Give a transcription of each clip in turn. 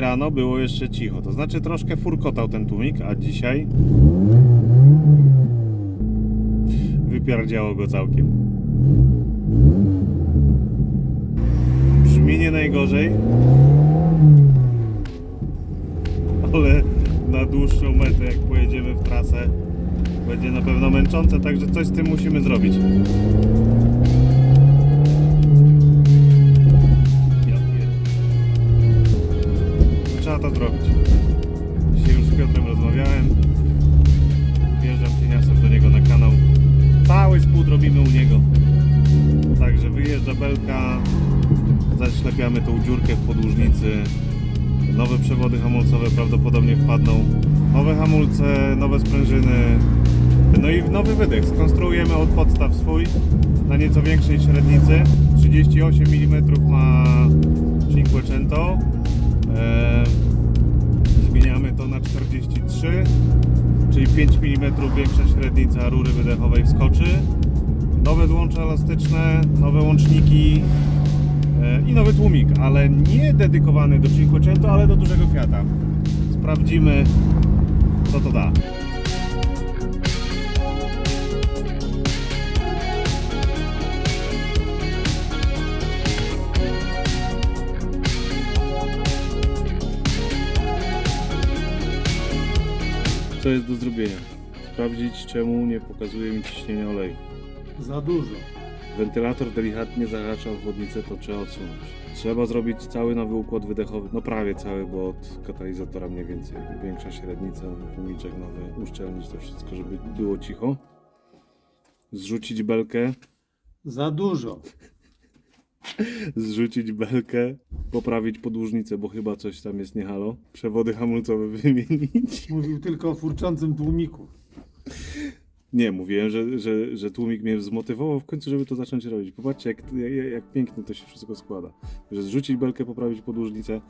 Rano było jeszcze cicho, to znaczy troszkę furkotał ten tłumik, a dzisiaj wypierdziało go całkiem. Brzmi nie najgorzej, ale na dłuższą metę, jak pojedziemy w trasę, będzie na pewno męczące, także coś z tym musimy zrobić. Zrobić. Dzisiaj już z Piotrem rozmawiałem. Wjeżdżam cieniasem do niego na kanał. Cały spód robimy u niego. Także wyjeżdża belka. Zaślepiamy tą dziurkę w podłużnicy. Nowe przewody hamulcowe prawdopodobnie wpadną. Nowe hamulce, nowe sprężyny. No i nowy wydech. Skonstruujemy od podstaw swój na nieco większej średnicy. 38 mm ma Cinquecento. Eee, zmieniamy to na 43, czyli 5 mm większa średnica rury wydechowej wskoczy. Nowe złącza elastyczne, nowe łączniki e, i nowy tłumik, ale nie dedykowany do Cinquecento, ale do dużego Fiata. Sprawdzimy, co to da. Co jest do zrobienia? Sprawdzić, czemu nie pokazuje mi ciśnienia oleju. Za dużo. Wentylator delikatnie zahacza o chłodnicę, to trzeba odsunąć. Trzeba zrobić cały nowy układ wydechowy, no prawie cały, bo od katalizatora mniej więcej większa średnica, tłumiczek nowy, uszczelnić to wszystko, żeby było cicho. Zrzucić belkę, Za dużo. Zrzucić belkę, poprawić podłużnicę, bo chyba coś tam jest niehalo. Przewody hamulcowe wymienić. Mówił tylko o furczącym tłumiku. Nie, mówiłem, że, że, że tłumik mnie zmotywował w końcu, żeby to zacząć robić. Popatrzcie, jak, jak, jak pięknie to się wszystko składa. Że zrzucić belkę, poprawić podłużnicę,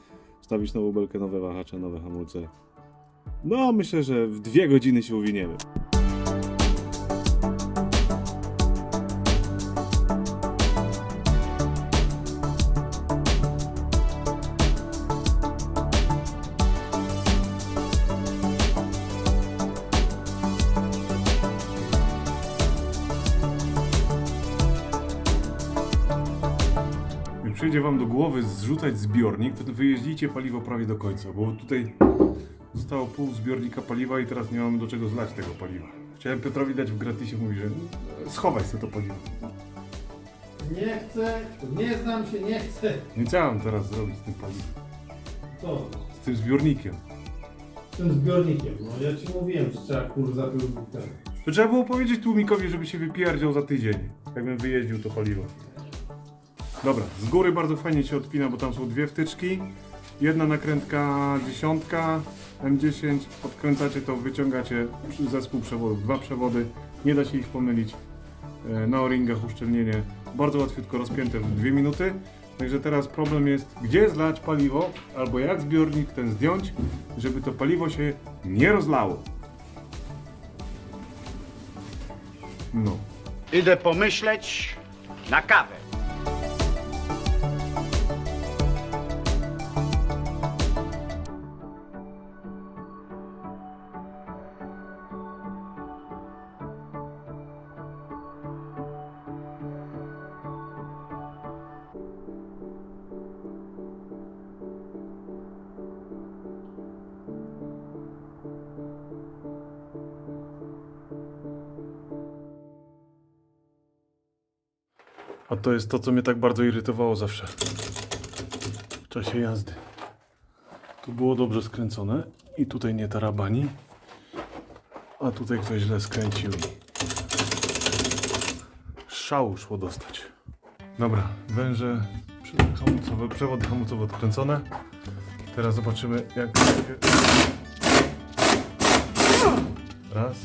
wstawić nową belkę, nowe wahacze, nowe hamulce. No, myślę, że w dwie godziny się uwiniemy. Przyjdzie wam do głowy zrzucać zbiornik, to wyjeździcie paliwo prawie do końca, bo tutaj zostało pół zbiornika paliwa i teraz nie mamy do czego zlać tego paliwa. Chciałem Piotrowi dać w gratisie, mówi, że schowaj sobie to paliwo. Nie chcę, nie znam się, nie chcę. Nie mam teraz zrobić z tym paliwem? Co? Z tym zbiornikiem. Z tym zbiornikiem. No ja ci mówiłem, że trzeba kur zapiąć ten. To trzeba było powiedzieć tłumikowi, żeby się wypierdział za tydzień, jakbym wyjeździł to paliwo. Dobra, z góry bardzo fajnie się odpina, bo tam są dwie wtyczki. Jedna nakrętka dziesiątka, M10, odkręcacie to, wyciągacie zespół przewodów, dwa przewody, nie da się ich pomylić. E, Na o-ringach uszczelnienie bardzo łatwiutko rozpięte w dwie minuty. Także teraz problem jest, gdzie zlać paliwo, albo jak zbiornik ten zdjąć, żeby to paliwo się nie rozlało. No. Idę pomyśleć na kawę. A to jest to, co mnie tak bardzo irytowało zawsze w czasie jazdy. Tu było dobrze skręcone i tutaj nie tarabani, a tutaj ktoś źle skręcił i szału szło dostać. Dobra, węże hamulcowe, przewody hamulcowe odkręcone. Teraz zobaczymy jak... Raz,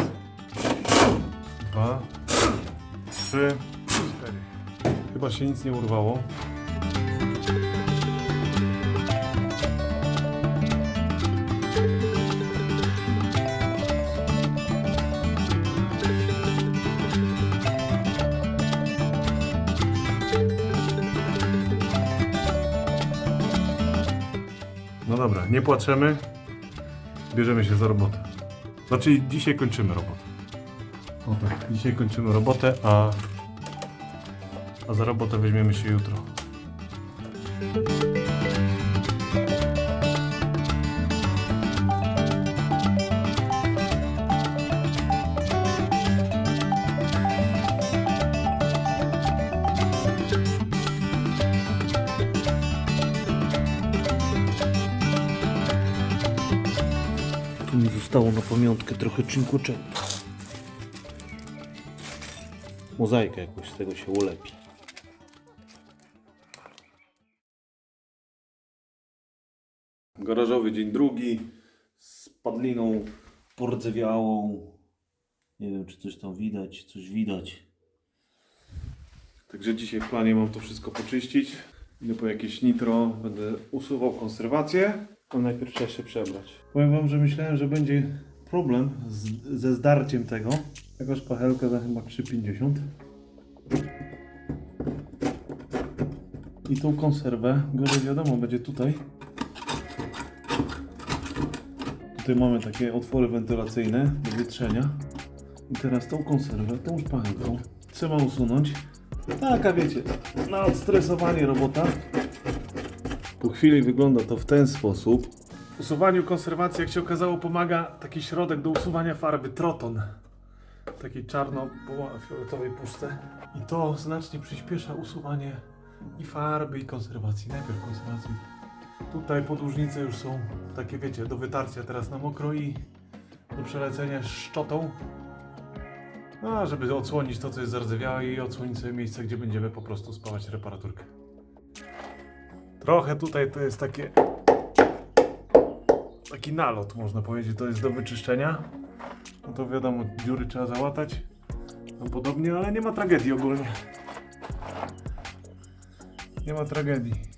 dwa, trzy. Chyba się nic nie urwało. No dobra, nie płaczemy. Bierzemy się za robotę. Znaczy dzisiaj kończymy robotę. O tak, dzisiaj kończymy robotę, a, a za robotę weźmiemy się jutro. Tu mi zostało na pamiątkę trochę cinquecento. Mozaika jakoś z tego się ulepi. Garażowy dzień drugi. Z padliną pordzewiałą. Nie wiem, czy coś tam widać, coś widać. Także dzisiaj w planie mam to wszystko poczyścić. Idę po jakieś nitro, będę usuwał konserwację. No najpierw trzeba się przebrać. Powiem wam, że myślałem, że będzie problem z, ze zdarciem tego. Taka szpachelka za chyba 3,50. I tą konserwę, gorzej wiadomo, będzie tutaj. Tutaj mamy takie otwory wentylacyjne do wietrzenia. I teraz tą konserwę, tą szpachelką trzeba usunąć. Taka wiecie, na odstresowanie robota. Po chwili wygląda to w ten sposób. W usuwaniu konserwacji, jak się okazało, pomaga taki środek do usuwania farby Troton. W takiej czarno-fioletowej puszce. I to znacznie przyspiesza usuwanie i farby, i konserwacji. Najpierw konserwacji. Tutaj podłużnice już są takie, wiecie, do wytarcia teraz na mokro i do przelecenia szczotą. No, a żeby odsłonić to, co jest zardzewiałe i odsłonić sobie miejsce, gdzie będziemy po prostu spawać reparaturkę. Trochę tutaj to jest takie... Taki nalot, można powiedzieć, to jest do wyczyszczenia. No to wiadomo, dziury trzeba załatać. No podobnie, ale nie ma tragedii ogólnie. Nie ma tragedii.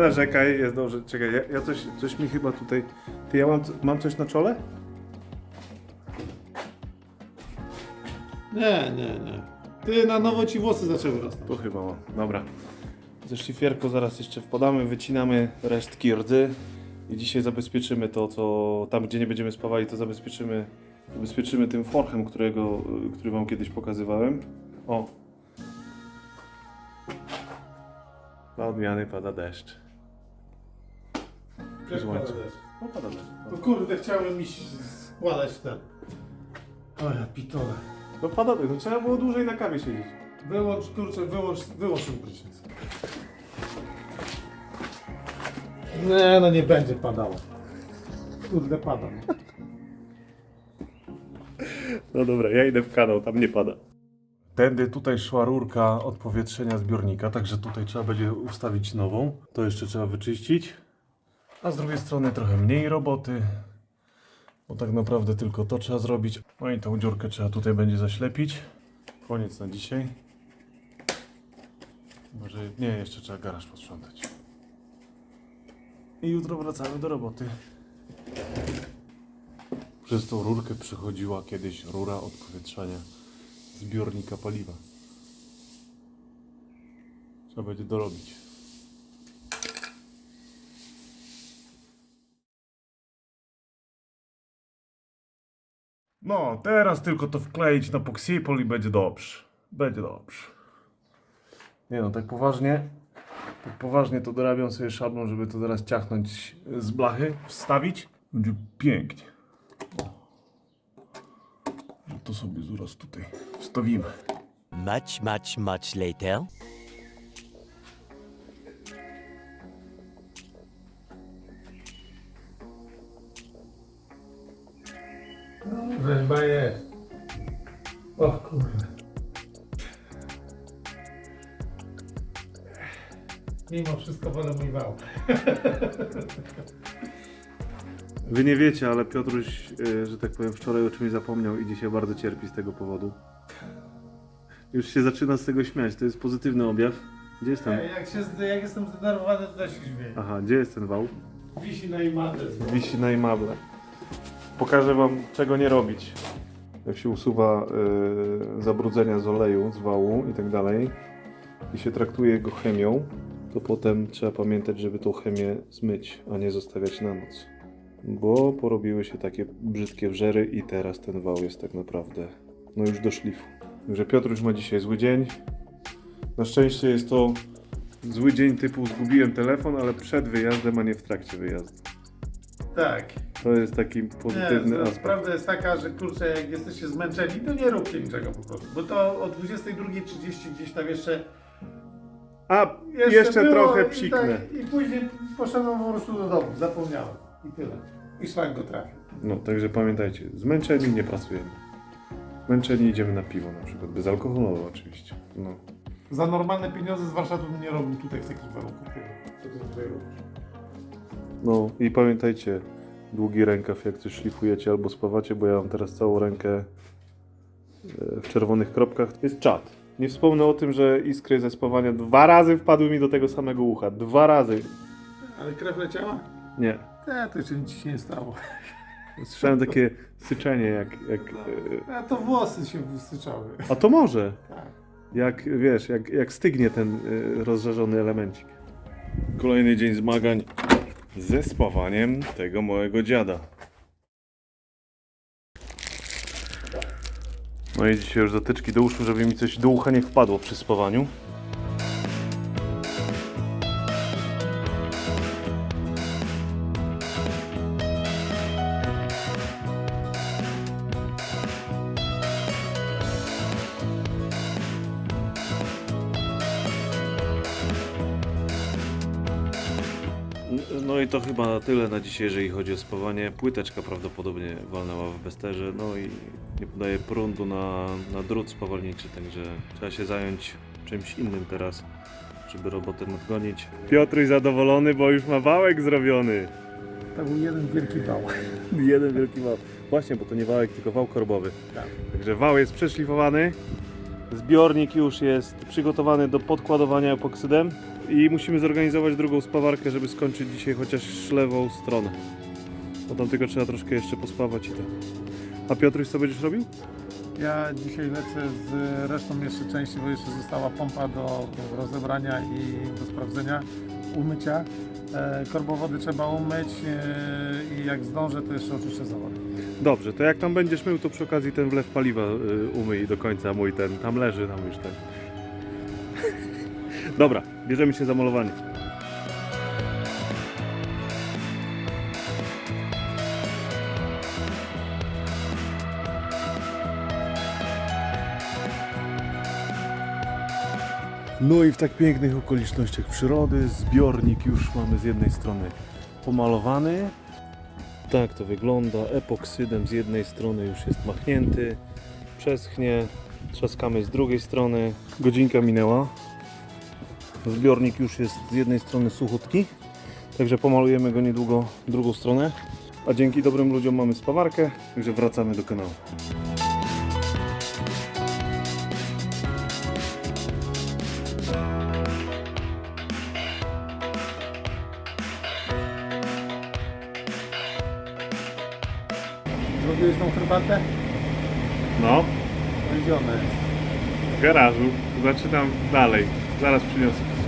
Narzekaj, jest dobrze. Czekaj, ja, ja coś, coś mi chyba tutaj... Ty, ja mam, mam coś na czole? Nie, nie, nie. Ty na nowo ci włosy zaczęły rosnąć. To chyba mam. Dobra. Ze szlifierką zaraz jeszcze wpadamy, wycinamy resztki rdzy i dzisiaj zabezpieczymy to, co tam, gdzie nie będziemy spawali, to zabezpieczymy, zabezpieczymy tym forchem, którego, który wam kiedyś pokazywałem. O. Dla odmiany pada deszcz. Jak pada deszcz? No pada deszcz. No kurde, chciałem iść składać ten. O ja pitole. No pada deszcz, no trzeba było dłużej na kawie siedzieć. Wyłącz, kurczę, wyłącz, wyłącz ten prysznic. Nie, no nie będzie padało. Kurde, pada. no. No dobra, ja idę w kanał, tam nie pada. Tędy tutaj szła rurka odpowietrzenia zbiornika, także tutaj trzeba będzie ustawić nową. To jeszcze trzeba wyczyścić. A z drugiej strony trochę mniej roboty, bo tak naprawdę tylko to trzeba zrobić. No i tą dziurkę trzeba tutaj będzie zaślepić. Koniec na dzisiaj. Może nie, jeszcze trzeba garaż posprzątać. I jutro wracamy do roboty. Przez tą rurkę przechodziła kiedyś rura odpowietrzania zbiornika paliwa. Trzeba będzie dorobić. No, teraz tylko to wkleić na Poxipol i będzie dobrze. Będzie dobrze. Nie no, tak poważnie. Tak poważnie to dorabiam sobie szablą, żeby to teraz ciachnąć z blachy, wstawić. Będzie pięknie. Że to sobie zaraz tutaj wstawimy. Much, much, much later. Wolę mój wał. Wy nie wiecie, ale Piotruś, y, że tak powiem, wczoraj o czymś zapomniał i dzisiaj bardzo cierpi z tego powodu. Już się zaczyna z tego śmiać, to jest pozytywny objaw. Gdzie jest ten? Nie, jak, się, zde- jak jestem zdenerwowany, to też się śmieję. Aha, gdzie jest ten wał? Wisi na imadę. Wisi na imable. Pokażę wam czego nie robić. Jak się usuwa y, zabrudzenia z oleju, z wału i tak dalej i się traktuje go chemią, to potem trzeba pamiętać, żeby tą chemię zmyć, a nie zostawiać na noc. Bo porobiły się takie brzydkie wrzery i teraz ten wał jest tak naprawdę no już do szlifu. Także Piotruś ma dzisiaj zły dzień. Na szczęście jest to zły dzień typu zgubiłem telefon, ale przed wyjazdem, a nie w trakcie wyjazdu. Tak. To jest taki Nie, pozytywny to aspekt. prawda jest taka, że kurczę, jak jesteście zmęczeni, to nie róbcie niczego po prostu. Bo to o 22.30 gdzieś tam jeszcze. A, jeszcze, było trochę i psiknę. Tak, I później poszedłem po prostu do domu, zapomniałem. I tyle. I szlak go trafił. No, także pamiętajcie, zmęczeni nie pracujemy. Zmęczeni idziemy na piwo na przykład, bezalkoholowe oczywiście. No. Za normalne pieniądze z Warszawy bym nie robił tutaj w takich warunkach. Co ty tutaj robisz? no i pamiętajcie, długi rękaw jak coś szlifujecie albo spawacie, bo ja mam teraz całą rękę e, w czerwonych kropkach. Jest czat. Nie wspomnę o tym, że iskry ze spawania dwa razy wpadły mi do tego samego ucha. Dwa razy. Ale krew leciała? Nie. Nie, to jeszcze nic się nie stało. Słyszałem takie syczenie jak... jak e, A to włosy się wysyczały. a to może. Tak. Jak wiesz, jak, jak stygnie ten y, rozżarzony elemencik. Kolejny dzień zmagań ze spawaniem tego małego dziada. No i dzisiaj już zatyczki do uszu, żeby mi coś do ucha nie wpadło przy spawaniu. Tyle na dzisiaj, jeżeli chodzi o spawanie. Płyteczka prawdopodobnie walnęła w besterze, no i nie podaje prądu na, na drut spawalniczy, także trzeba się zająć czymś innym teraz, żeby robotę nadgonić. Piotruś zadowolony, bo już ma wałek zrobiony. To był jeden wielki wał. Jeden wielki wał. Właśnie, bo to nie wałek, tylko wał korbowy. Tak. Także wał jest przeszlifowany. Zbiornik już jest przygotowany do podkładowania epoksydem i musimy zorganizować drugą spawarkę, żeby skończyć dzisiaj chociaż lewą stronę. Bo tam tylko trzeba troszkę jeszcze pospawać i tak. A Piotruś co będziesz robił? Ja dzisiaj lecę z resztą jeszcze części, bo jeszcze została pompa do, rozebrania i do sprawdzenia, umycia. E, korbowody trzeba umyć e, i jak zdążę, to jeszcze oczyszczę zawór. Dobrze, to jak tam będziesz mył, to przy okazji ten wlew paliwa y, umyj do końca, mój ten, tam leży, tam już ten. Dobra, bierzemy się za malowanie. No i w tak pięknych okolicznościach przyrody zbiornik już mamy z jednej strony pomalowany, tak to wygląda. Epoksydem z jednej strony już jest machnięty, przeschnie, trzaskamy z drugiej strony. Godzinka minęła. Zbiornik już jest z jednej strony suchutki, także pomalujemy go niedługo drugą stronę. A dzięki dobrym ludziom mamy spawarkę, także wracamy do kanału. Zrobiłeś tą herbatę? No, jest? w garażu. Zaczynam dalej. Zaraz przyniosę.